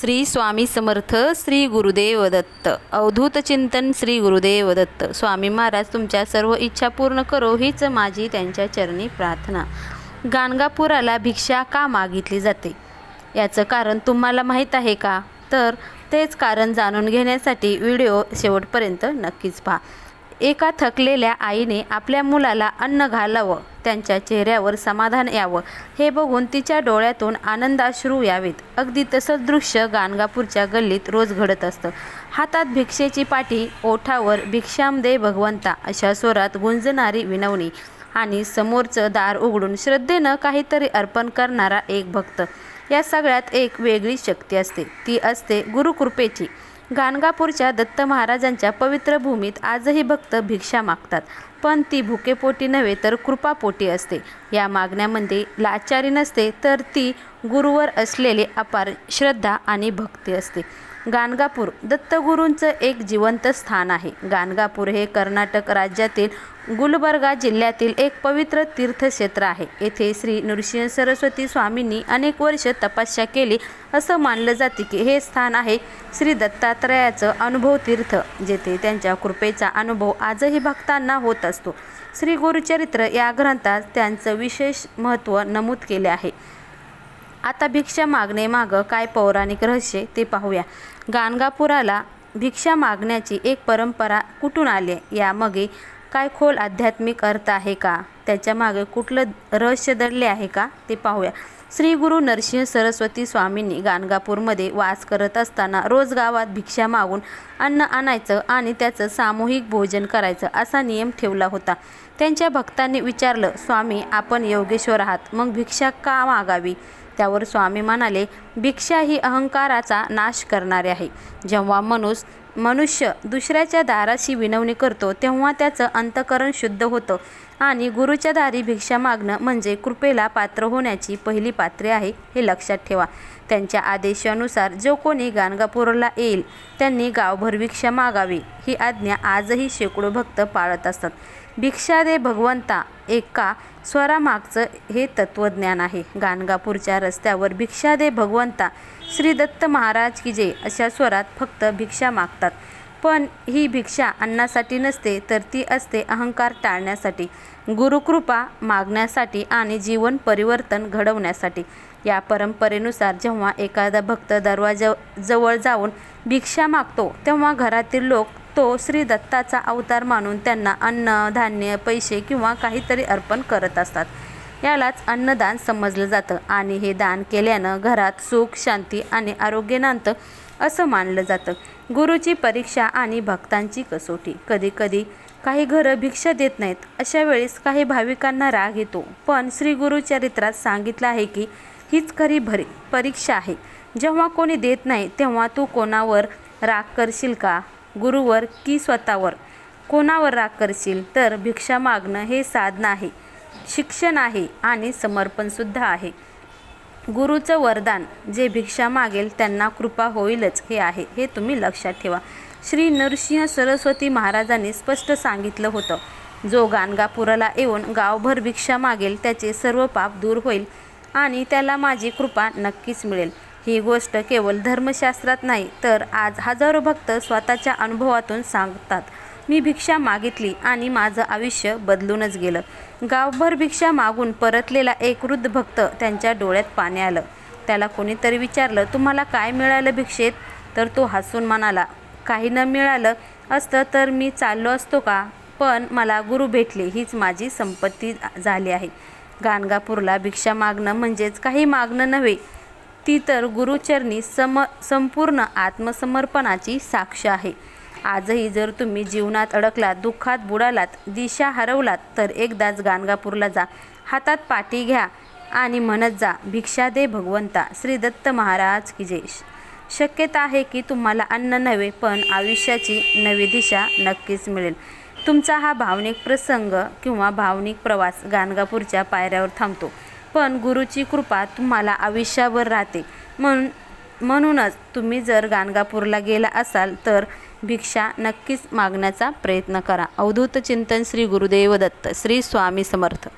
श्री स्वामी समर्थ श्री गुरुदेव दत्त अवधूत चिंतन श्री गुरुदेव दत्त स्वामी महाराज तुमच्या सर्व इच्छा पूर्ण करो हीच माझी त्यांच्या चरणी प्रार्थना. गाणगापुराला भिक्षा का मागितली जाते? याचं कारण तुम्हाला माहीत आहे का? तर तेच कारण जाणून घेण्यासाठी व्हिडिओ शेवटपर्यंत नक्कीच पहा. एका थकलेल्या आईने आपल्या मुलाला अन्न घालावं त्यांच्या चेहऱ्यावर समाधान यावं हे बघून तिच्या डोळ्यातून आनंदाश्रू यावेत. अगदी तसंच दृश्य गाणगापूरच्या गल्लीत रोज घडत असतं. हातात भिक्षेची पाठी ओठावर भिक्षाम दे भगवंता अशा स्वरात गुंजणारी विनवणी आणि समोरचं दार उघडून श्रद्धेनं काहीतरी अर्पण करणारा एक भक्त. या सगळ्यात एक वेगळी शक्ती असते. ती असते गुरुकृपेची. गाणगापूरच्या दत्त महाराजांच्या पवित्र भूमीत आजही भक्त भिक्षा मागतात. पण ती भुकेपोटी नव्हे तर कृपापोटी असते. या मागण्यामध्ये म्हणजे लाचारी नसते तर ती गुरुवर असलेली अपार श्रद्धा आणि भक्ती असते. गाणगापूर दत्तगुरूंचं एक जिवंत स्थान आहे. गाणगापूर हे कर्नाटक राज्यातील गुलबर्गा जिल्ह्यातील एक पवित्र तीर्थक्षेत्र आहे. येथे श्री नृसिंह सरस्वती स्वामींनी अनेक वर्ष तपस्या केली असं मानलं जाते की हे स्थान आहे श्री दत्तात्रयाचं अनुभव तीर्थ जेथे त्यांच्या कृपेचा अनुभव आजही भक्तांना होत असतो. श्री गुरुचरित्र या ग्रंथात त्यांचं विशेष महत्त्व नमूद केले आहे. आता भिक्षा मागणे मागं काय पौराणिक रहस्य ते पाहूया. गाणगापुराला भिक्षा मागण्याची एक परंपरा कुठून आली? यामागे काय खोल आध्यात्मिक अर्थ आहे का? त्याच्यामागे कुठलं रहस्य दडले आहे का? ते पाहूया. श्री गुरु नरसिंह सरस्वती स्वामींनी गाणगापूरमध्ये वास करत असताना रोज गावात भिक्षा मागून अन्न आणायचं आणि त्याचं सामूहिक भोजन करायचं असा नियम ठेवला होता. त्यांच्या भक्तांनी विचारलं स्वामी आपण योगेश्वर आहात मग भिक्षा का मागावी? त्यावर स्वामी म्हणाले भिक्षा ही अहंकाराचा नाश करणारे आहे. जेव्हा मनुस मनुष्य दुसऱ्याच्या दाराशी विनवणी करतो तेव्हा त्याचं अंतकरण शुद्ध होतं आणि गुरुच्या दारी भिक्षा मागणं म्हणजे कृपेला पात्र होण्याची पहिली पात्रे आहे हे लक्षात ठेवा. त्यांच्या आदेशानुसार जो कोणी गाणगापूरला येईल त्यांनी गावभर भिक्षा मागावी. ही आज्ञा आजही शेकडो भक्त पाळत असतात. भिक्षा दे भगवंता एका स्वरामागचं हे तत्त्वज्ञान आहे. गाणगापूरच्या रस्त्यावर भिक्षा दे भगवंता. श्री दत्त महाराज की जय अशा स्वरात फक्त भिक्षा मागतात. पण ही भिक्षा अन्नासाठी नसते तर ती असते अहंकार टाळण्यासाठी गुरुकृपा मागण्यासाठी आणि जीवन परिवर्तन घडवण्यासाठी. या परंपरेनुसार जेव्हा एखादा भक्त दरवाजा जवळ जाऊन भिक्षा मागतो तेव्हा घरातील लोक तो श्री दत्ताचा अवतार मानून त्यांना अन्न धान्य पैसे किंवा काहीतरी अर्पण करत असतात. यालाच अन्नदान समजलं जातं आणि हे दान केल्यानं घरात सुख शांती आणि आरोग्य नांदतं असं मानलं जातं. गुरुची परीक्षा आणि भक्तांची कसोटी. कधीकधी काही घरं भिक्षा देत नाहीत अशा वेळेस काही भाविकांना राग येतो. पण श्री गुरुचरित्रात सांगितलं आहे की हीच खरी भरी परीक्षा आहे. जेव्हा कोणी देत नाही तेव्हा तू कोणावर राग करशील का? गुरुवर की स्वतःवर? कोणावर राग करशील? तर भिक्षा मागणं हे साधन आहे. शिक्षण आहे आणि समर्पणसुद्धा आहे. गुरुचं वरदान जे भिक्षा मागेल त्यांना कृपा होईलच हे आहे हे तुम्ही लक्षात ठेवा. श्री नरसिंह सरस्वती महाराजांनी स्पष्ट सांगितलं होतं जो गाणगापुराला येऊन गावभर भिक्षा मागेल त्याचे सर्व पाप दूर होईल आणि त्याला माझी कृपा नक्कीच मिळेल. ही गोष्ट केवळ धर्मशास्त्रात नाही तर आज हजारो भक्त स्वतःच्या अनुभवातून सांगतात मी भिक्षा मागितली आणि माझं आयुष्य बदलूनच गेलं. गावभर भिक्षा मागून परतलेला एक वृद्ध भक्त त्यांच्या डोळ्यात पाणी आलं. त्याला कोणीतरी विचारलं तुम्हाला काय मिळालं भिक्षेत? तर तो हसून म्हणाला काही न मिळालं असतं तर मी चाललो असतो का? पण मला गुरु भेटले हीच माझी संपत्ती झाली आहे. गाणगापूरला भिक्षा मागणं म्हणजेच काही मागणं नव्हे ती तर गुरुचरणी सम संपूर्ण आत्मसमर्पणाची साक्ष आहे. आजही जर तुम्ही जीवनात अडकलात दुःखात बुडालात दिशा हरवलात तर एकदाच गाणगापूरला जा. हातात पाठी घ्या आणि म्हणत जा भिक्षा दे भगवंता श्री दत्त महाराज की जय. शक्यता आहे की तुम्हाला अन्न नव्हे पण आयुष्याची नवी दिशा नक्कीच मिळेल. तुमचा हा भावनिक प्रसंग किंवा भावनिक प्रवास गाणगापूरच्या पायऱ्यावर थांबतो. पण गुरुची कृपा तुम्हाला आयुष्यावर राहते. म्हणून म्हणूनच तुम्ही जर गाणगापूरला गेला असाल तर भिक्षा नक्कीच मागण्याचा प्रयत्न करा. अवधूत चिंतन श्री गुरुदेव दत्त श्री स्वामी समर्थ.